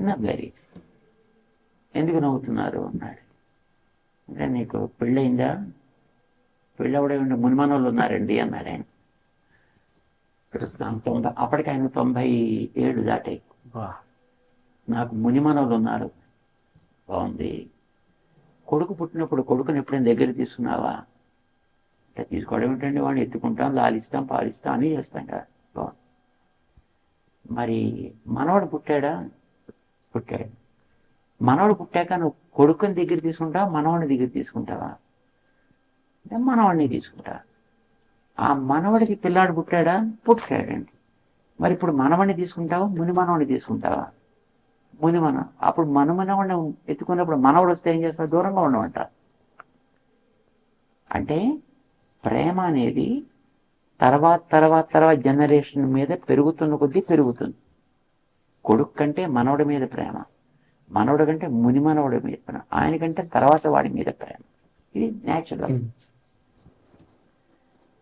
నవ్వారు ఎందుకు నవ్వుతున్నారు? అన్నాడు. అంటే నీకు పెళ్ళయిందా? పెళ్ళవడే ఉండే మునిమానవులు ఉన్నారండి అన్నాడు ఆయన. తొంభై అప్పటికి ఆయన తొంభై ఏడు దాటాయి. నాకు మునిమానవులు ఉన్నారు. బాగుంది. కొడుకు పుట్టినప్పుడు కొడుకుని ఎప్పుడైనా దగ్గర తీసుకున్నావా? అంటే తీసుకోవడం ఏంటండి వాడిని? ఎత్తుకుంటాం లాలిస్తాం పాలిస్తాం అని చేస్తాం కదా. బాగుంది. మరి మనవాడు పుట్టాడా? పుట్టాడు మనవాడు పుట్టాక నువ్వు కొడుకుని దగ్గర తీసుకుంటావా మనవాడిని దగ్గర తీసుకుంటావా? అంటే మనవాడిని తీసుకుంటా. ఆ మనవడికి పిల్లాడు పుట్టాడా? పుట్టాడండి. మరి ఇప్పుడు మనవడిని తీసుకుంటావా ముని మనవడిని తీసుకుంటావా? ముని మన అప్పుడు మన మనవడిని ఎత్తుకున్నప్పుడు మనవడు వస్తే ఏం చేస్తావు దూరంగా ఉండమంట. అంటే ప్రేమ అనేది తర్వాత తర్వాత తర్వాత జనరేషన్ మీద పెరుగుతున్న కొద్దీ పెరుగుతుంది. కొడుకు కంటే మనవడి మీద ప్రేమ మనవడి కంటే ముని మనవడి మీద ప్రేమ ఆయన కంటే తర్వాత వాడి మీద ప్రేమ. ఇది న్యాచురల్ ఉమ్.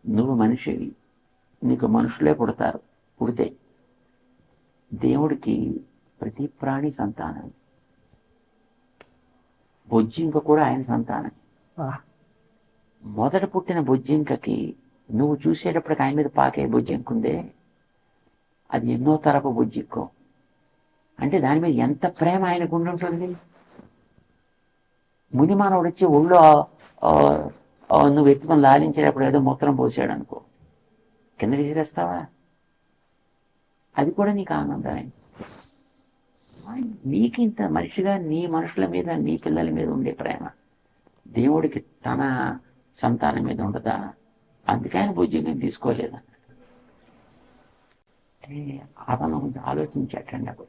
నువ్వు మనిషివి నీకు మనుషులే పుడతారు పుడితే దేవుడికి ప్రతి ప్రాణి సంతానం బొజ్జింక కూడా ఆయన సంతానం. మొదట పుట్టిన బొజ్జింకకి నువ్వు చూసేటప్పటికి ఆయన మీద పాకే బొజ్జింక ఉందే అది ఎన్నో తరపు బొజ్జింకో అంటే దాని మీద ఎంత ప్రేమ ఆయనకు ఉండుంటుంది ముని మానవుడు వచ్చి ఒళ్ళో నువ్వు ఎత్తుకొని లాలించేటప్పుడు ఏదో మూత్రం పోసాడు అనుకో. కింద విసిరేస్తావా? అది కూడా నీకు ఆనందమే నీకింత మనిషిగా నీ మనుషుల మీద నీ పిల్లల మీద ఉండే ప్రేమ. దేవుడికి తన సంతానం మీద ఉండదా? అందుకే ఆయన భోజ్యంగా తీసుకోలేదన్నాడు. అతను ఆలోచించాటండి అప్పుడు.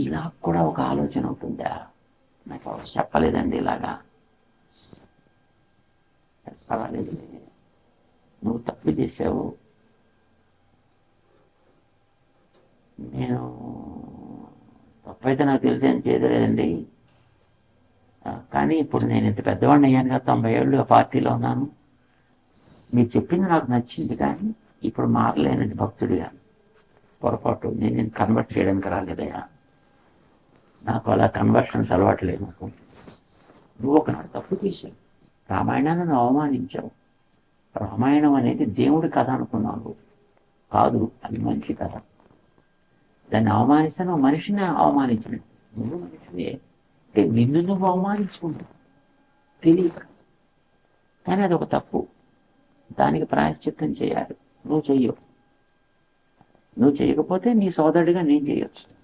ఇలా కూడా ఒక ఆలోచన ఉంటుందా? నాకు ఎవరు చెప్పలేదండి ఇలాగా. పర్వాలేదు నువ్వు తప్పు చేసావు. నేను తప్పైతే నాకు తెలిసి ఏం చేయలేదండి. కానీ ఇప్పుడు నేను ఇంత పెద్దవాడిని అయ్యాను కదా తొంభై ఏళ్ళు పార్టీలో ఉన్నాను. మీరు చెప్పింది నాకు నచ్చింది కానీ ఇప్పుడు మారలేనండి భక్తుడిగా. పొరపాటు నేను కన్వర్ట్ చేయడానికి రాలేదయ్యా. నాకు అలా కన్వర్షన్స్ అలవాటు లేదు నాకు. నువ్వు ఒకనాడు తప్పు చేశావు. రామాయణాన్ని నువ్వు అవమానించావు. రామాయణం అనేది దేవుడి కథ అనుకున్నావు. కాదు అది మంచి కథ. దాన్ని అవమానిస్తే నువ్వు మనిషిని అవమానించిన నువ్వు మనిషివే. అంటే నిన్ను నువ్వు అవమానించుకుంటావు. తెలియక. కానీ అది ఒక తప్పు. దానికి ప్రాయశ్చిత్తం చేయాలి. నువ్వు చెయ్యవు. నువ్వు చేయకపోతే నీ సోదరుడిగా నేను చేయొచ్చు.